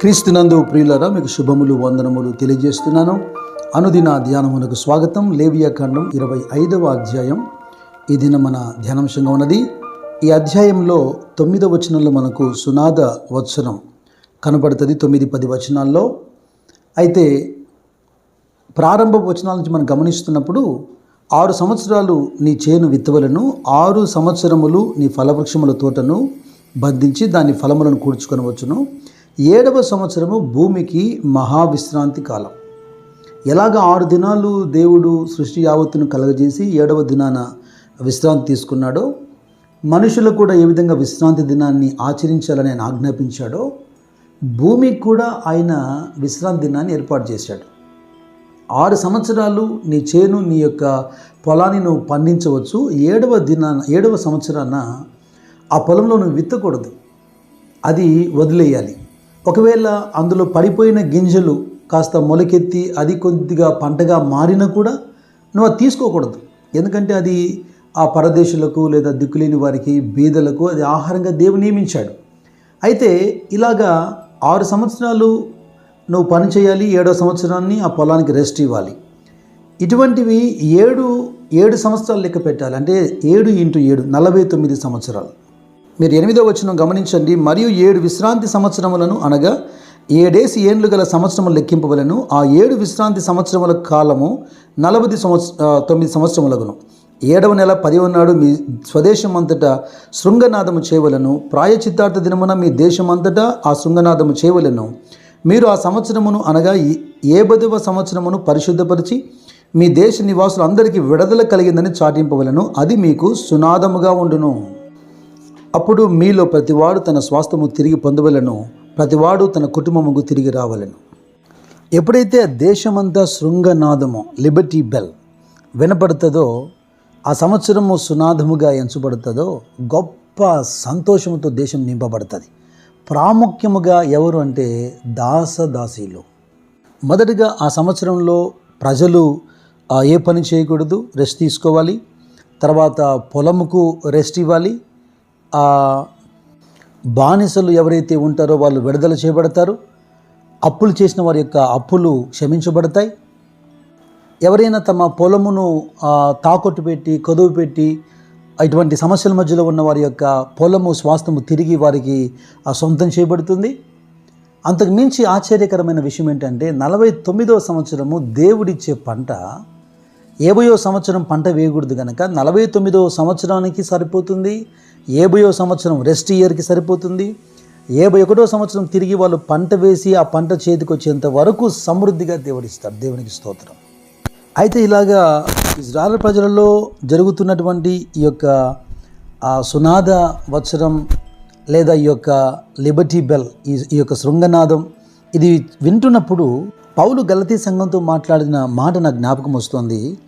క్రీస్తునందు ప్రియులరా మీకు శుభములు వందనములు తెలియజేస్తున్నాను. అనుదిన ధ్యానమునకు స్వాగతం. లేవియా ఖండం ఇరవై ఐదవ అధ్యాయం. ఈ దిన మన ధ్యానాంశంగా ఉన్నది. ఈ అధ్యాయంలో తొమ్మిదవ వచనంలో మనకు సునాద వచనం కనబడుతుంది తొమ్మిది పది వచనాల్లో. అయితే ప్రారంభ వచనాల నుంచి మనం గమనిస్తున్నప్పుడు ఆరు సంవత్సరాలు నీ చేను విత్తవలను ఆరు సంవత్సరములు నీ ఫలవృక్షముల తోటను బంధించి దాని ఫలములను కూర్చుకొనవచ్చును. ఏడవ సంవత్సరము భూమికి మహావిశ్రాంతి కాలం. ఎలాగ ఆరు దినాలు దేవుడు సృష్టి యావత్తును కలగజేసి ఏడవ దినాన విశ్రాంతి తీసుకున్నాడో మనుషులు కూడా ఏ విధంగా విశ్రాంతి దినాన్ని ఆచరించాలని ఆయన ఆజ్ఞాపించాడో భూమికి కూడా ఆయన విశ్రాంతి దినాన్ని ఏర్పాటు చేశాడు. ఆరు సంవత్సరాలు నీ చేను నీ యొక్క పొలాన్ని నువ్వు పండించవచ్చు. ఏడవ దినాన ఏడవ సంవత్సరాన ఆ పొలంలో నువ్వు విత్తకూడదు. అది వదిలేయాలి. ఒకవేళ అందులో పడిపోయిన గింజలు కాస్త మొలకెత్తి అది కొద్దిగా పంటగా మారినా కూడా నువ్వు అది తీసుకోకూడదు. ఎందుకంటే అది ఆ పరదేశులకు లేదా దిక్కులేని వారికి బీదలకు అది ఆహారంగా దేవుడు నియమించాడు. అయితే ఇలాగా ఆరు సంవత్సరాలు నువ్వు పని చేయాలి ఏడో సంవత్సరాన్ని ఆ పొలానికి రెస్ట్ ఇవ్వాలి. ఇటువంటివి ఏడు ఏడు సంవత్సరాలు లెక్క పెట్టాలి. అంటే ఏడు ఇంటూ ఏడు నలభై తొమ్మిది సంవత్సరాలు. మీరు ఎనిమిదో వచ్చిన గమనించండి. మరియు ఏడు విశ్రాంతి సంవత్సరములను అనగా ఏడేసి ఏండ్లు గల సంవత్సరములు లెక్కింపవలను. ఆ ఏడు విశ్రాంతి సంవత్సరముల కాలము నలభై సంవత్స తొమ్మిది సంవత్సరములగును. ఏడవ నెల పదివ నాడు మీ స్వదేశం అంతటా శృంగనాదము చేయవలను. ప్రాయచిత్తార్థ దినమున మీ దేశమంతటా ఆ శృంగనాదము చేయవలను. మీరు ఆ సంవత్సరమును అనగా ఏ బదువ సంవత్సరమును పరిశుద్ధపరిచి మీ దేశ నివాసులందరికీ విడుదల కలిగిందని చాటింపవలను. అది మీకు సునాదముగా ఉండును. అప్పుడు మీలో ప్రతివాడు తన స్వాస్థము తిరిగి పొందవలను ప్రతివాడు తన కుటుంబముకు తిరిగి రావలను. ఎప్పుడైతే దేశమంతా శృంగనాదము లిబర్టీ బెల్ వినపడుతుందో ఆ సంవత్సరము సునాదముగా ఎంచబడుతుందో గొప్ప సంతోషముతో దేశం నింపబడుతుంది. ప్రాముఖ్యముగా ఎవరు అంటే దాసదాసీలు. మొదటిగా ఆ సంవత్సరంలో ప్రజలు ఏ పని చేయకూడదు రెస్ట్ తీసుకోవాలి. తర్వాత పొలముకు రెస్ట్ ఇవ్వాలి. ఆ, బానిసలు ఎవరైతే ఉంటారో వాళ్ళు విడుదల చేయబడతారు. అప్పులు చేసిన వారి యొక్క అప్పులు క్షమించబడతాయి. ఎవరైనా తమ పొలమును తాకొట్టు తాకట్టు పెట్టి కొదువు పెట్టి ఇటువంటి సమస్యల మధ్యలో ఉన్న వారి యొక్క పొలము స్వాస్థ్యము తిరిగి వారికి ఆ, సొంతం చేయబడుతుంది. అంతకు మించి ఆశ్చర్యకరమైన విషయం ఏంటంటే నలభై తొమ్మిదవ సంవత్సరము దేవుడిచ్చే పంట ఏబయో సంవత్సరం పంట వేయకూడదు కనుక నలభై తొమ్మిదో సంవత్సరానికి సరిపోతుంది. ఏబయో సంవత్సరం రెస్ట్ ఇయర్కి సరిపోతుంది. ఏభై ఒకటో సంవత్సరం తిరిగి వాళ్ళు పంట వేసి ఆ పంట చేతికి వచ్చేంత వరకు సమృద్ధిగా దేవుడిస్తారు. దేవునికి స్తోత్రం. అయితే ఇలాగా ఇజ్రాయల్ ప్రజలలో జరుగుతున్నటువంటి ఈ యొక్క ఆ సునాద వత్సరం లేదా ఈ యొక్క లిబర్టీ బెల్ ఈ ఈ యొక్క శృంగనాదం ఇది వింటున్నప్పుడు పౌలు గలతీ సంఘంతో మాట్లాడిన మాట నాకు జ్ఞాపకం వస్తుంది.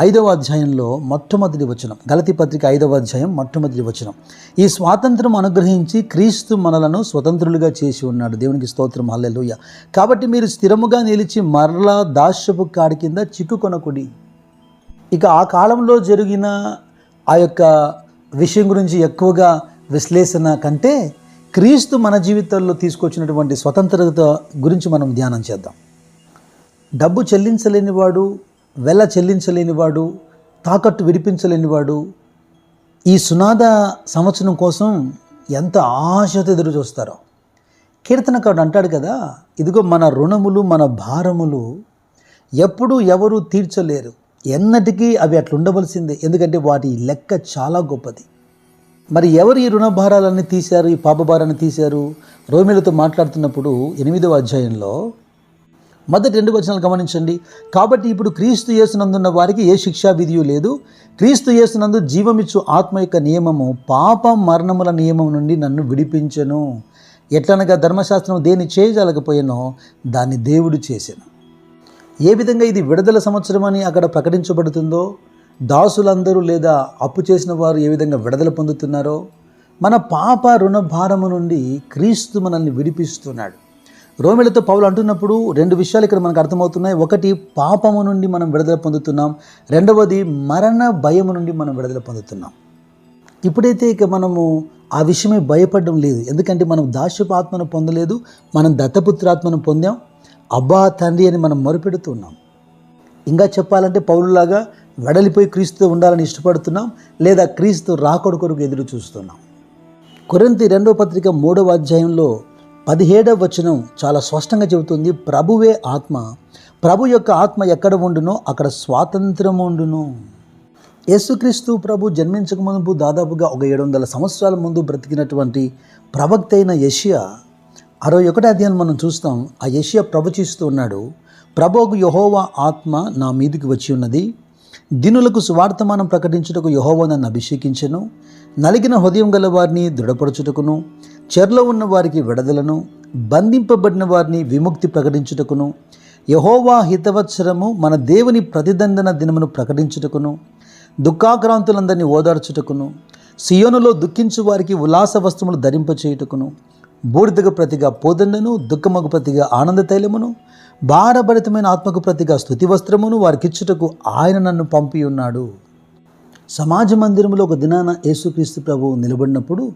ఐదవ అధ్యాయంలో మొట్టమొదటి వచనం గలతి పత్రిక ఐదవ అధ్యాయం మొట్టమొదటి వచనం. ఈ స్వాతంత్రం అనుగ్రహించి క్రీస్తు మనలను స్వతంత్రులుగా చేసి ఉన్నాడు. దేవునికి స్తోత్రం. హల్లెలూయ. కాబట్టి మీరు స్థిరముగా నిలిచి మరలా దాస్యపు కాడి కింద చిక్కుకొనకుడి. ఇక ఆ కాలంలో జరిగిన ఆ యొక్క విషయం గురించి ఎక్కువగా విశ్లేషణ కంటే క్రీస్తు మన జీవితాల్లో తీసుకొచ్చినటువంటి స్వతంత్రత గురించి మనం ధ్యానం చేద్దాం. డబ్బు చెల్లించలేనివాడు వెల చెల్లించలేనివాడు తాకట్టు విడిపించలేనివాడు ఈ సునాద సంవత్సరం కోసం ఎంత ఆశతో ఎదురు చూస్తారో. కీర్తనకాడు అంటాడు కదా ఇదిగో మన రుణములు మన భారములు ఎప్పుడు ఎవరు తీర్చలేరు. ఎన్నటికీ అవి అట్లుండవలసిందే ఎందుకంటే వాటి లెక్క చాలా గొప్పది. మరి ఎవరు ఈ రుణ భారాలన్నీ తీశారు ఈ పాప భారాన్ని తీశారు? రోమిలతో మాట్లాడుతున్నప్పుడు ఎనిమిదవ అధ్యాయంలో మొదటి రెండు వచనాలు గమనించండి. కాబట్టి ఇప్పుడు క్రీస్తు యేసునందున్న వారికి ఏ శిక్షా విధియు లేదు. క్రీస్తు యేసునందు జీవమిచ్చు ఆత్మ యొక్క నియమము పాప మరణముల నియమం నుండి నన్ను విడిపించను. ఎట్లనగా ధర్మశాస్త్రం దేన్ని చేయజాలకపోయానో దాన్ని దేవుడు చేశాను ఏ విధంగా ఇది విడుదల సంవత్సరం అని అక్కడ ప్రకటించబడుతుందో దాసులందరూ లేదా అప్పు చేసిన వారు ఏ విధంగా విడుదల పొందుతున్నారో మన పాప రుణ భారము నుండి క్రీస్తు మనల్ని విడిపిస్తున్నాడు. రోమిలతో పౌలు అంటున్నప్పుడు రెండు విషయాలు ఇక్కడ మనకు అర్థమవుతున్నాయి. ఒకటి పాపము నుండి మనం విడుదల పొందుతున్నాం. రెండవది మరణ భయము నుండి మనం విడుదల పొందుతున్నాం. ఇప్పుడైతే ఇక మనము ఆ విషయమే భయపడడం లేదు. ఎందుకంటే మనం దాస్యపు ఆత్మను పొందలేదు మనం దత్తపుత్రాత్మను పొందాం అబ్బా తండ్రి అని మనం మొరుపెడుతున్నాం. ఇంకా చెప్పాలంటే పౌరులాగా వెడలిపోయి క్రీస్తుతో ఉండాలని ఇష్టపడుతున్నాం లేదా క్రీస్తు రాకొడు కొరకు ఎదురు చూస్తున్నాం. కొరంతి రెండవ పత్రిక మూడవ అధ్యాయంలో పదిహేడవ వచనం చాలా స్పష్టంగా చెబుతుంది ప్రభువే ఆత్మ. ప్రభు యొక్క ఆత్మ ఎక్కడ ఉండునో అక్కడ స్వాతంత్రం ఉండును. యేసుక్రీస్తు ప్రభు జన్మించక మునుపు దాదాపుగా ఒక ఏడు వందల సంవత్సరాల ముందు బ్రతికినటువంటి ప్రవక్త అయిన యషియా అరవై ఒకటి అధ్యాయం మనం చూస్తాం ఆ యషియా ప్రవచిస్తూ ఉన్నాడు ప్రభువుకు యహోవా ఆత్మ నా మీదికి వచ్చి ఉన్నది. దినులకు సువార్తమానం ప్రకటించుటకు యహోవా నన్ను అభిషేకించెను. నలిగిన హృదయం గల వారిని దృఢపరచుటకును చెర్లో ఉన్న వారికి విడదలను బంధింపబడిన వారిని విముక్తి ప్రకటించుటకును యహోవా హితవత్సరము మన దేవుని ప్రతిదండన దినమును ప్రకటించుటకును దుఃఖాక్రాంతులందరినీ ఓదార్చుటకును సియోనులో దుఃఖించు వారికి ఉల్లాస వస్తువులు ధరింపచేయుటకును బూడిదకు ప్రతిగా పోదండను దుఃఖముకు ప్రతిగా ఆనంద తైలమును భారభరితమైన ఆత్మకు ప్రతిగా స్థుతి వస్త్రమును వారికిచ్చుటకు ఆయన నన్ను పంపి ఉన్నాడు సమాజ మందిరంలో ఒక దినాన యేసుక్రీస్తు ప్రభువు నిలబడినప్పుడు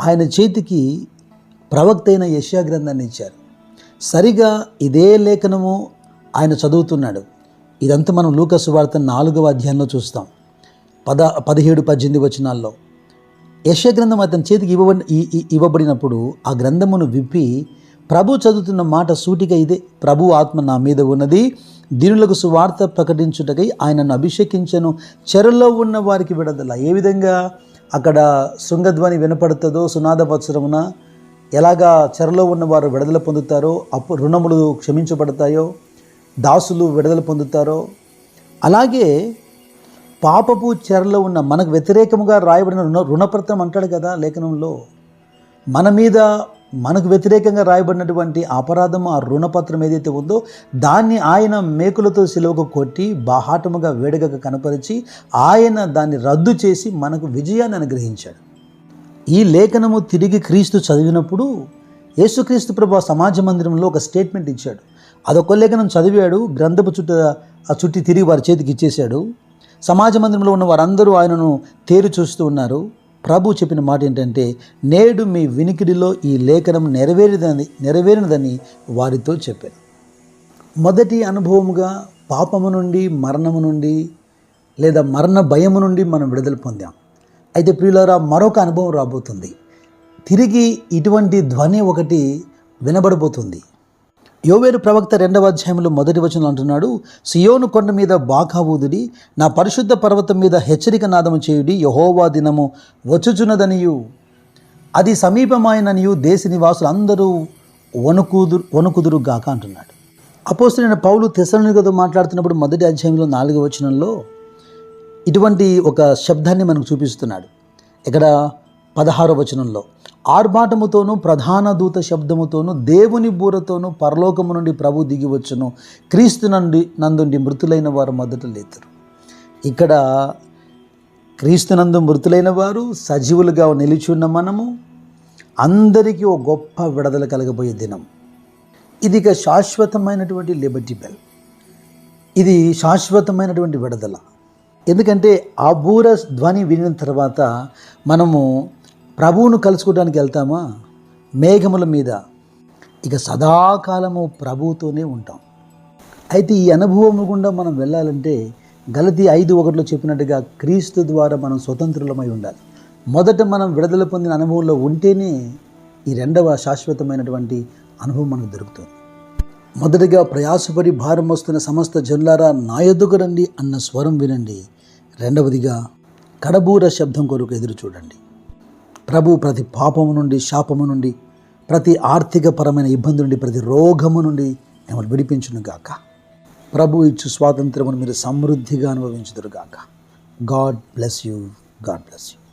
ఆయన చేతికి ప్రవక్త అయిన యశా గ్రంథాన్ని ఇచ్చారు. సరిగా ఇదే లేఖనము ఆయన చదువుతున్నాడు. ఇదంతా మనం లూకసు వార్త నాలుగవ అధ్యాయంలో చూస్తాం. పద పదిహేడు పద్దెనిమిది వచనాల్లో. యశ గ్రంథం అతని చేతికి ఇవ్వబడి ఇవ్వబడినప్పుడు ఆ గ్రంథమును విప్పి ప్రభు చదువుతున్న మాట సూటిగా ఇదే. ప్రభు ఆత్మ నా మీద ఉన్నది. దీనులకు సువార్త ప్రకటించుటకై ఆయనను అభిషేకించను. చెరలో ఉన్న వారికి విడదల. ఏ విధంగా? అక్కడ శృంగధ్వని వినపడుతుందో సునాద వత్సరమున ఎలాగా చెరలో ఉన్నవారు విడుదల పొందుతారో అప్పు రుణములు క్షమించబడతాయో దాసులు విడుదల పొందుతారో. అలాగే పాపపు చెరలో ఉన్న మనకు వ్యతిరేకముగా రాయబడిన రుణ రుణపత్రం అంటాడు కదా లేఖనంలో. మన మీద మనకు వ్యతిరేకంగా రాయబడినటువంటి అపరాధం ఆ రుణపత్రం ఏదైతే ఉందో దాన్ని ఆయన మేకులతో సిలువకు కొట్టి బాహాటముగా వేడగక కనపరిచి ఆయన దాన్ని రద్దు చేసి మనకు విజయాన్ని అనుగ్రహించాడు. ఈ లేఖనము తిరిగి క్రీస్తు చదివినప్పుడు యేసుక్రీస్తు ప్రభు సమాజ మందిరంలో ఒక స్టేట్మెంట్ ఇచ్చాడు. అదొక లేఖనం చదివాడు గ్రంథపు చుట్ట ఆ చుట్టి తిరిగి వారి చేతికి ఇచ్చేశాడు. సమాజ మందిరంలో ఉన్న వారందరూ ఆయనను తేరు చూస్తూ ఉన్నారు. ప్రభు చెప్పిన మాట ఏంటంటే నేడు మీ వినికిడిలో ఈ లేఖనం నెరవేరిదని నెరవేరినదని వారితో చెప్పాను. మొదటి అనుభవముగా పాపము నుండి మరణము నుండి లేదా మరణ భయము నుండి మనం విడుదల పొందాం. అయితే ప్రియులారా మరొక అనుభవం రాబోతుంది. తిరిగి ఇటువంటి ధ్వని ఒకటి వినబడబోతుంది. యోవేరు ప్రవక్త రెండవ అధ్యాయంలో మొదటి వచనం అంటున్నాడు సియోను కొండ మీద బాకా ఊదుడి నా పరిశుద్ధ పర్వతం మీద హెచ్చరిక నాదము చేయుడి యహోవా దినము వచ్చుచున్నదనియు. అది సమీపమైననియు దేశ నివాసులు అందరూ వణుకుదురు వణుకుదురు గాక అంటున్నాడు. అపోస్తులైన పౌలు తెసలనిగతో మాట్లాడుతున్నప్పుడు మొదటి అధ్యాయంలో నాలుగవ వచనంలో ఇటువంటి ఒక శబ్దాన్ని మనకు చూపిస్తున్నాడు. ఇక్కడ పదహారో వచనంలో ఆర్భాటముతోనూ ప్రధాన దూత శబ్దముతోనూ దేవుని బూరతోనూ పరలోకము నుండి ప్రభు దిగివచ్చును క్రీస్తు నుండి నందుండి మృతులైన వారు మొదట లేతరు. ఇక్కడ క్రీస్తునందు మృతులైన వారు సజీవులుగా నిలిచి ఉన్న మనము అందరికీ ఓ గొప్ప విడుదల కలగబోయే దినం. ఇది ఇక శాశ్వతమైనటువంటి లిబర్టీ బెల్. ఇది శాశ్వతమైనటువంటి విడుదల. ఎందుకంటే ఆ బూర ధ్వని వినిన తర్వాత మనము ప్రభువును కలుసుకోవడానికి వెళ్తామా? మేఘముల మీద. ఇక సదాకాలము ప్రభువుతోనే ఉంటాం. అయితే ఈ అనుభవం గుండా మనం వెళ్ళాలంటే గలతి ఐదు ఒకటిలో చెప్పినట్టుగా క్రీస్తు ద్వారా మనం స్వతంత్రులమై ఉండాలి. మొదట మనం విడుదల పొందిన అనుభవంలో ఉంటేనే ఈ రెండవ శాశ్వతమైనటువంటి అనుభవం మనకు దొరుకుతుంది. మొదటిగా ప్రయాసపడి భారం వస్తున్న సమస్త జనులారా నా రండి అన్న స్వరం వినండి. రెండవదిగా కడబూర శబ్దం కొరకు ఎదురు చూడండి. ప్రభు ప్రతి పాపము నుండి శాపము నుండి ప్రతి ఆర్థికపరమైన ఇబ్బంది నుండి ప్రతి రోగము నుండి మిమ్మల్ని విడిపించును గాక ప్రభు ఇచ్చు స్వాతంత్రమును మీరు సమృద్ధిగా అనుభవించుదురుగాక. God bless you God bless you